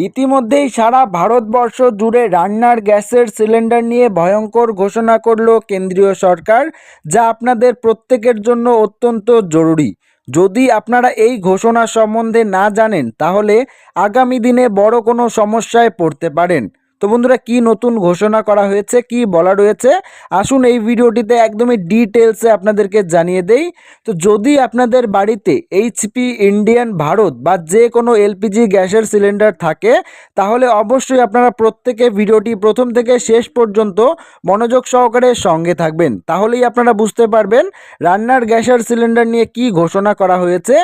ইতিমধ্যেই সারা ভারতবর্ষ জুড়ে রান্নার গ্যাসের সিলিন্ডার নিয়ে ভয়ঙ্কর ঘোষণা করল কেন্দ্রীয় সরকার, যা আপনাদের প্রত্যেকের জন্য অত্যন্ত জরুরি। যদি আপনারা এই ঘোষণা সম্বন্ধে না জানেন, তাহলে আগামী দিনে বড় কোনো সমস্যায় পড়তে পারেন। তো বন্ধুরা, কি নতুন ঘোষণা করা হয়েছে, কি বলা রয়েছে, আসুন এই ভিডিওটিতে একদমই ডিটেলসে আপনাদেরকে জানিয়ে দেই। তো যদি আপনাদের বাড়িতে এইচপি ইন্ডিয়ান ভারত বা যে কোনো এলপিজি গ্যাসের সিলিন্ডার থাকে, তাহলে অবশ্যই আপনারা প্রত্যেকে ভিডিওটি প্রথম থেকে শেষ পর্যন্ত মনোযোগ সহকারে সঙ্গে থাকবেন। তাহলেই আপনারা বুঝতে পারবেন রান্নার গ্যাসের সিলিন্ডার নিয়ে কি ঘোষণা করা হয়েছে।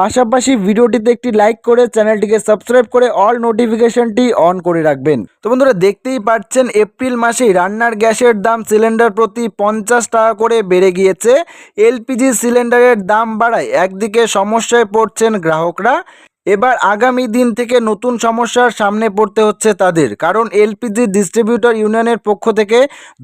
পাশাপাশি ভিডিওটিতে একটি লাইক করে চ্যানেলটিকে সাবস্ক্রাইব করে অল নোটিফিকেশনটি অন করে রাখবেন। তো বন্ধুরা দেখতেই পাচ্ছেন এপ্রিল মাসেই রান্নার গ্যাসের দাম সিলিন্ডার প্রতি পঞ্চাশ টাকা করে বেড়ে গিয়েছে। এলপিজি সিলিন্ডারের দাম বাড়ায় একদিকে সমস্যায় পড়ছেন গ্রাহকরা, এবার আগামী দিন থেকে নতুন সমস্যার সামনে পড়তে হচ্ছে তাদের, কারণ এলপিজি ডিস্ট্রিবিউটর ইউনিয়নের পক্ষ থেকে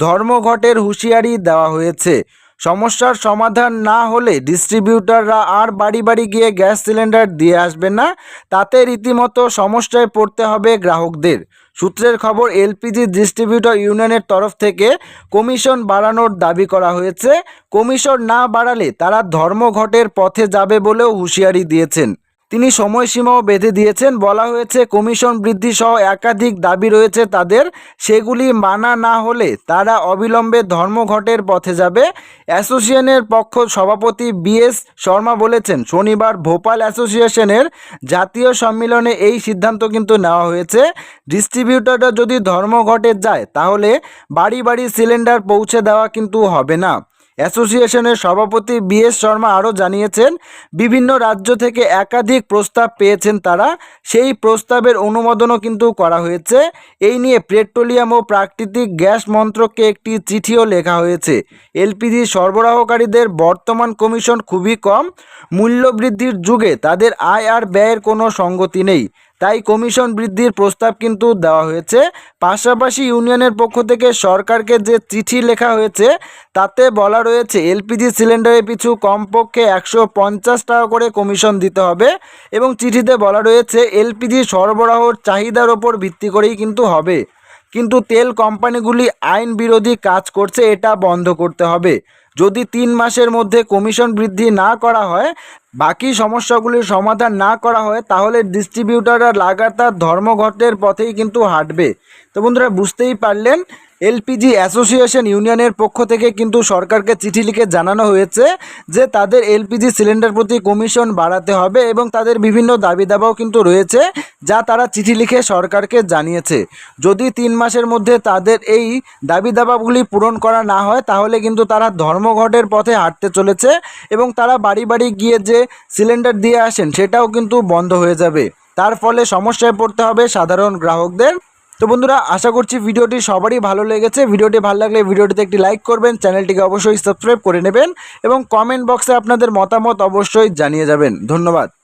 ধর্মঘটের হুঁশিয়ারি দেওয়া হয়েছে। সমস্যার সমাধান না হলে ডিস্ট্রিবিউটাররা আর বাড়ি বাড়ি গিয়ে গ্যাস সিলিন্ডার দিয়ে আসবে না। তাতে রীতিমতো সমস্যায় পড়তে হবে গ্রাহকদের। সূত্রের খবর, এলপিজি ডিস্ট্রিবিউটর ইউনিয়নের তরফ থেকে কমিশন বাড়ানোর দাবি করা হয়েছে। কমিশন না বাড়ালে তারা ধর্মঘটের পথে যাবে বলেও হুঁশিয়ারি দিয়েছেন। তিনি সময়সীমাও বেঁধে দিয়েছেন। বলা হয়েছে, কমিশন বৃদ্ধি সহ একাধিক দাবি রয়েছে তাদের। সেগুলি মানা না হলে তারা অবিলম্বে ধর্মঘটের পথে যাবে। অ্যাসোসিয়েশনের পক্ষ সভাপতি বিএস শর্মা বলেছেন, শনিবার ভোপাল অ্যাসোসিয়েশনের জাতীয় সম্মেলনে এই সিদ্ধান্ত কিন্তু নেওয়া হয়েছে। ডিস্ট্রিবিউটররা যদি ধর্মঘটে যায়, তাহলে বাড়ি বাড়ি সিলিন্ডার পৌঁছে দেওয়া কিন্তু হবে না। অ্যাসোসিয়েশনের সভাপতি বি এস শর্মা আরও জানিয়েছেন, বিভিন্ন রাজ্য থেকে একাধিক প্রস্তাব পেয়েছেন তারা। সেই প্রস্তাবের অনুমোদনও কিন্তু করা হয়েছে। এই নিয়ে পেট্রোলিয়াম ও প্রাকৃতিক গ্যাস মন্ত্রককে একটি চিঠিও লেখা হয়েছে। এলপিজি সরবরাহকারীদের বর্তমান কমিশন খুবই কম। মূল্যবৃদ্ধির যুগে তাদের আয় আর ব্যয়ের কোনো সঙ্গতি নেই। তাই কমিশন বৃদ্ধির প্রস্তাব কিন্তু দেওয়া হয়েছে। পাশাপাশি ইউনিয়নের পক্ষ থেকে সরকারকে যে চিঠি লেখা হয়েছে, তাতে বলা রয়েছে, এলপিজি সিলিন্ডারের পিছু কমপক্ষে একশো পঞ্চাশ টাকা করে কমিশন দিতে হবে এবং চিঠিতে বলা রয়েছে, এলপিজি সরবরাহর চাহিদার ওপর ভিত্তি করেই কিন্তু হবে। কিন্তু তেল কোম্পানিগুলি আইন বিরোধী কাজ করছে, এটা বন্ধ করতে হবে। যদি তিন মাসের মধ্যে কমিশন বৃদ্ধি না করা হয়, বাকি সমস্যাগুলির সমাধান না করা হয়, তাহলে ডিস্ট্রিবিউটাররা লাগাতার ধর্মঘটের পথেই কিন্তু হাঁটবে। তো বন্ধুরা, বুঝতেই পারলেন এলপিজি অ্যাসোসিয়েশন ইউনিয়নের পক্ষ থেকে কিন্তু সরকারকে চিঠি লিখে জানানো হয়েছে যে তাদের এলপিজি সিলিন্ডার প্রতি কমিশন বাড়াতে হবে এবং তাদের বিভিন্ন দাবি দাবাও কিন্তু রয়েছে যা তারা চিঠি লিখে সরকারকে জানিয়েছে। যদি তিন মাসের মধ্যে তাদের এই দাবি দাবাগুলি পূরণ করা না হয়, তাহলে কিন্তু তারা ধর্মঘটের পথে হাঁটতে চলেছে এবং তারা বাড়ি বাড়ি গিয়ে যে সিলিন্ডার দিয়ে আসেন, সেটাও কিন্তু বন্ধ হয়ে যাবে। তার ফলে সমস্যায় পড়তে হবে সাধারণ গ্রাহকদের। তো বন্ধুরা, আশা করছি ভিডিওটি সবারই ভালো লেগেছে। ভিডিওটি ভালো লাগলে ভিডিওটিতে একটি লাইক করবেন, চ্যানেলটিকে অবশ্যই সাবস্ক্রাইব করে নেবেন এবং কমেন্ট বক্সে আপনাদের মতামত অবশ্যই জানিয়ে যাবেন। ধন্যবাদ।